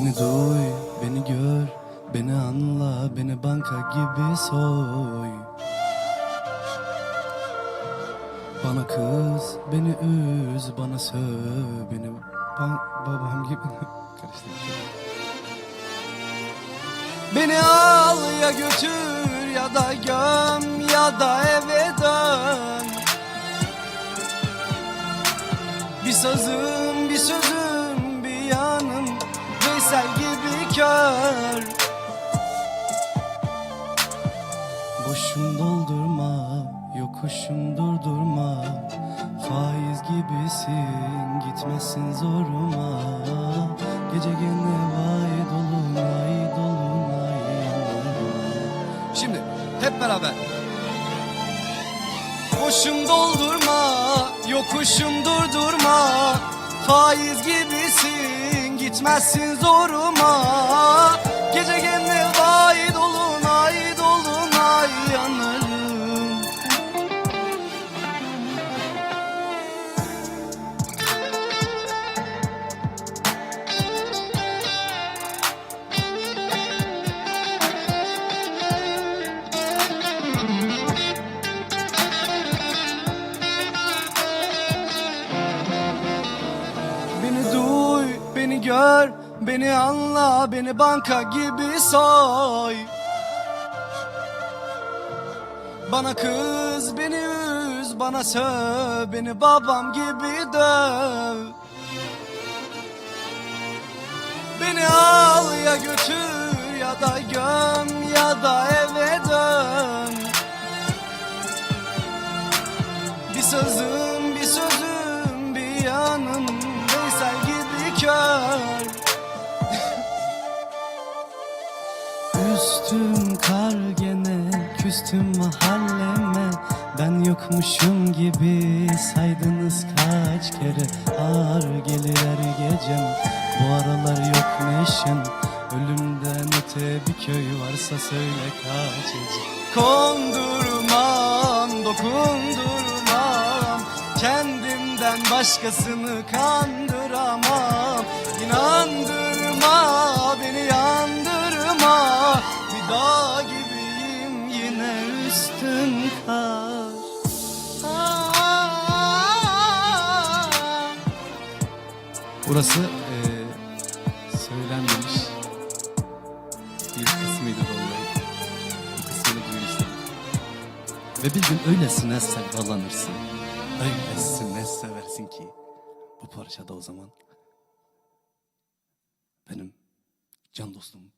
Beni duy, beni gör, beni anla, beni banka gibi soy. Bana kız, beni üz, bana söv, beni ban- babam gibi karıştırdım. Beni al ya götür ya da göm ya da eve dön. Bir sözüm, bir sözüm, kör Boşum doldurma, yokuşum durdurma. Faiz gibisin, gitmezsin zoruma. Gece gene vay dolunay, dolunay. Şimdi hep beraber. Boşum doldurma, yokuşum durdurma. Faiz gibisin, gitmezsin zoruma. Gece gene vay dolunay, dolunay yanarım gör, beni anla, beni banka gibi soy. Bana kız, beni üz, bana söv, beni babam gibi döv. Beni al ya götür ya da göm ya da kör Üstüm kar gene, küstüm mahalleme. Ben yokmuşum gibi saydınız kaç kere. Ağır gelir her gecem, bu aralar yok neşem. Ölümden öte bir köy varsa söyle kaç ece Kondurmam, dokundurmam. Kendimden başkasını kandıramam İnandırma, beni yandırma Bir dağ gibiyim yine üstüm kar Burası eee söylenmemiş bir kısmıydı vallahi. Bir kısmını istedim. Ve bir gün öylesine sevdalanırsın. Öylesine seversin ki bu parçada o zaman benim can dostum